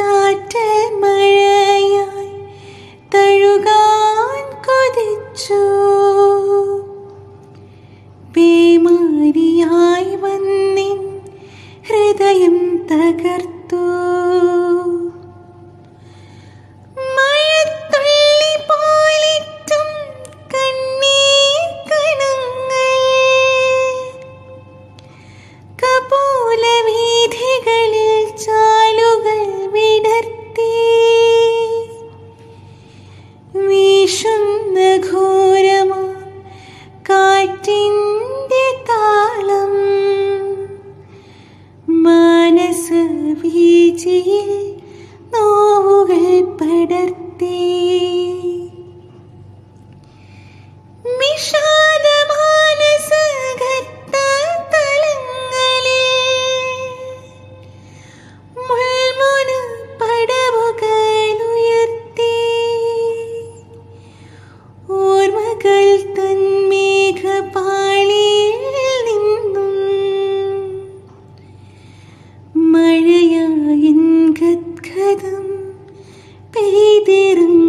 ചാറ്റൽ മഴയായി തഴുകാൻ കൊതിച്ചു. പേമാരിയായി വന്നിൻ ഹൃദയം തകർത്തു. വീശുന്ന ഘോരമാ കാറ്റിന്റെ താളം. മാനസ വീചിയിൽ നോവുകൾ മഴയായൻ ഗദ്ഗതം പെയ്തിറങ്ങുന്നു